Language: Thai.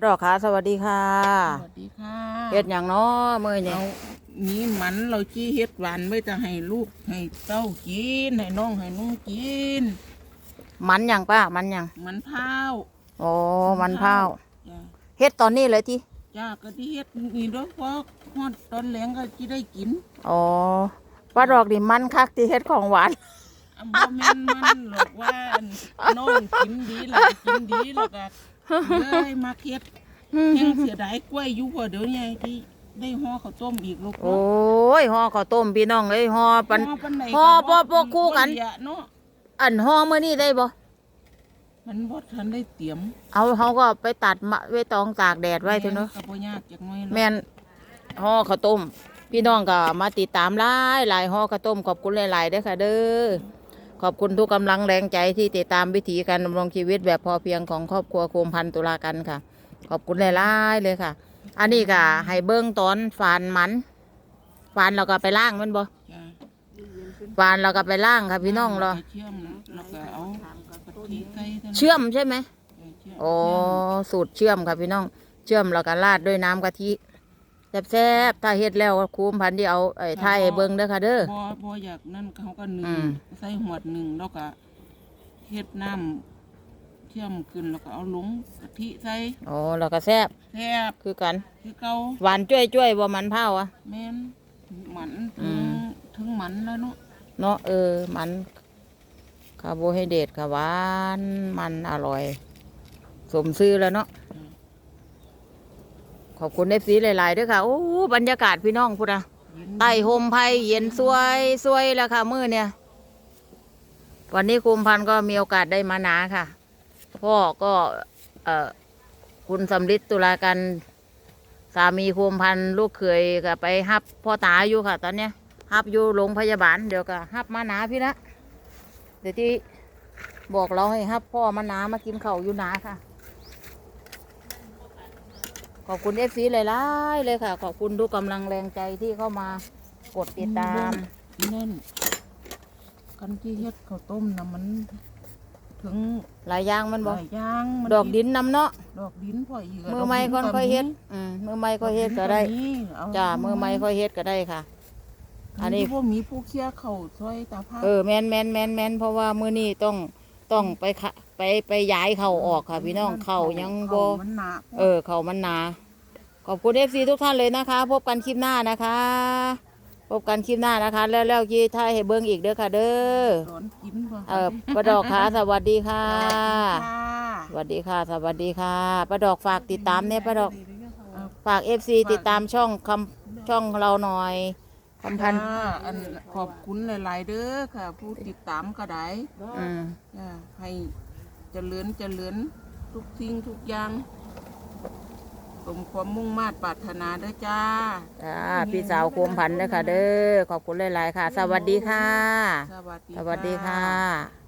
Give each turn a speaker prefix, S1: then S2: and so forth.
S1: ดอกค่ะสวัสดีค่ะ
S2: สวัสดีค่ะ
S1: เฮ็ดหยังเนาะมื้อนี้
S2: เอามีหมันเราจี้เฮ็ดหวานไว้จะให้ลูกให้เต้ากินให้น้องให้นุ่งกิน
S1: มันหยังป้ามันหยัง
S2: มันพร้าว
S1: โอ้มันเผาว
S2: จ้ะ
S1: เฮ็ดตอนนี้เลยที่
S2: จ้าก็ที่เฮ็ดนี่ด้วยเพราะฮอดตอนแหลงก็ที่ได้กิน
S1: อ๋อป้าดอกนี่มันคักที่เฮ็ดของหวาน
S2: อะบ่แม่นมันหรอกว่าน้องกินดีหลานกินดีแล้วก็ เลยมาเฮ็ดยังเสียดายกล้วยอยู่พอเดี๋ยวนี้ที่ได้ห่อข้าวต้มอีกลูก
S1: โอ้ยห่อข้าวต้มพี่น้องเอ้ยห่อปัน
S2: ห่อปันไหน
S1: ห่อบ่บ่คู่กัน
S2: เหลี่ยเนาะ
S1: อันห่อมื้อนี้ได้บ่
S2: มันบ่ทันได้เตรียม
S1: เอาเขาก็ไปตัดมะไว้ตองตากแดดไว้เถอะเนาะ
S2: ก็บ่ยากจักหน่อยหรอก
S1: แม่นห่อข้าวต้ม พี่น้องก็มาติดตามหลายหลายห่อข้าวต้มขอบคุณหลายๆเด้อค่ะเด้อ ขอบคุณทุกกำลังแรงใจที่ติดตามวิถีการดำรงชีวิตแบบพอเพียงของครอบครัวโคมพันธุ์ตุลากันค่ะ ขอบคุณหลายๆเลยค่ะ อันนี้ก็ให้เบิ้งตอนฝานมันฝานเราก็ไปล่างแมันบ่
S2: จ้ะ
S1: ฝานเราก็ไปล่างค่ะพี่น้องเรา
S2: เชื่อมแล้วก็เอากะทิไก่ท่านั้น
S1: เชื่อมใช่ไหม
S2: เออเชื่อม
S1: โอ้สูตรเชื่อมค่ะพี่น้อง เชื่อมแล้วก็ราดด้วยน้ำกะทิ แซ่บๆถ้าเฮ็ดแล้วคูมพันธุ์ที่เอาไอ้ไทยให้เบิ้งเด้อค่ะเด้อ
S2: บ่บ่อยากนั่นเขาก็หนึ่ง
S1: อืม
S2: ใส่หวดหนึ่งแล้วก็เฮ็ดน้ำเชื่อมขึ้นแล้วก็เอาลงกะทิใส่
S1: โอ้แล้วก็แซ่บ
S2: แซ่บ
S1: คือกัน
S2: คือเก่า
S1: หวานจ้วยๆบ่มันเผาอะ
S2: แม่นหมัน
S1: อื
S2: ถึง
S1: ม
S2: ถึงหมันแล้วเนาะ
S1: เนาะเออมันคาร์โบไฮเดรตค่ะหวานมันอร่อย สมซื้อแล้วเนาะ ขอบคุณเอฟซีหลายๆด้วยค่ะ โอ้บรรยากาศพี่น้องพุทธะใต้โฮมไผ่เย็นสวยสวยแล้วค่ะมือเนี่ย วันนี้คุมพันก็มีโอกาสได้มานาค่ะ พ่อก็เอ่อคุณสำลิดตุลากันสามีคุมพันลูกเขยก็ไปฮับพ่อตาอยู่ค่ะ ตอนเนี้ยฮับอยู่โรงพยาบาลเดี๋ยวก็ฮับมาหนาพี่ละเดี๋ยวที่บอกเราให้ฮับพ่อมาหนามากินข้าวอยู่นาค่ะ ขอบคุณเอฟซีหลายๆเลยค่ะ ขอบคุณทุกกำลังแรงใจที่เข้ามากดติดตาม
S2: นั่นกันที่เฮ็ดข้าวต้มน่ะมัน ถึง
S1: หลายอย่างมัน
S2: ห
S1: บอก
S2: ลายอย่างมัน
S1: ดอกดินนำเนาะ
S2: ดอกดินพ่ออีกะ
S1: มือไม้ค่อนค่อยเฮ็ดอืมมือไม้ค่อยเฮ็ดก็ได้
S2: เอา
S1: จ้ามือไม้ค่อยเฮ็ดก็ได้ค่ะ อันนี้
S2: พวกมีผู้เคี่ยเข่าซอยตาผ้า
S1: เออแมนแมนแมนแมนเพราะว่ามื้อนี้ต้อง ต้องไปขะไปไปย้ายเข่าออกค่ะ พี่น้องเข่ายังบ่
S2: เข่ามันหนา
S1: เออเข่ามันหนา ขอบคุณเอฟซีทุกท่านเลยนะคะ พบกันคลิปหน้านะคะ พบกันคลิปหน้านะคะ แล้วแล้วยี่ท้ายให้เบิ้งอีกเด้อค่ะ เด้อ
S2: ร้อนกินบ่
S1: เออประดอกค่ะสวัสดีค่ะ
S2: ค่ะ
S1: สวัสดีค่ะ สวัสดีค่ะประดอกฝากติดตามเนี่ยประดอก
S2: เออ
S1: ฝากเอฟซีติดตามช่องคำช่องเราหน่อย คำพันธุ์
S2: จ้าอันขอบคุณหลาย ๆ เด้อค่ะ ผู้ติดตามก็ได้
S1: อืม
S2: จ้าให้เจริญเจริญทุกสิ่งทุกอย่างสมความมุ่งมา่ปรารถนาเด้อจ้า
S1: จ้าพี่สาวโคมพันธุ์เด้อค่ะเด้อขอบคุณหลายๆค่ะ สวัสดีค่ะ
S2: สวัสดี
S1: สวัสดีค่ะ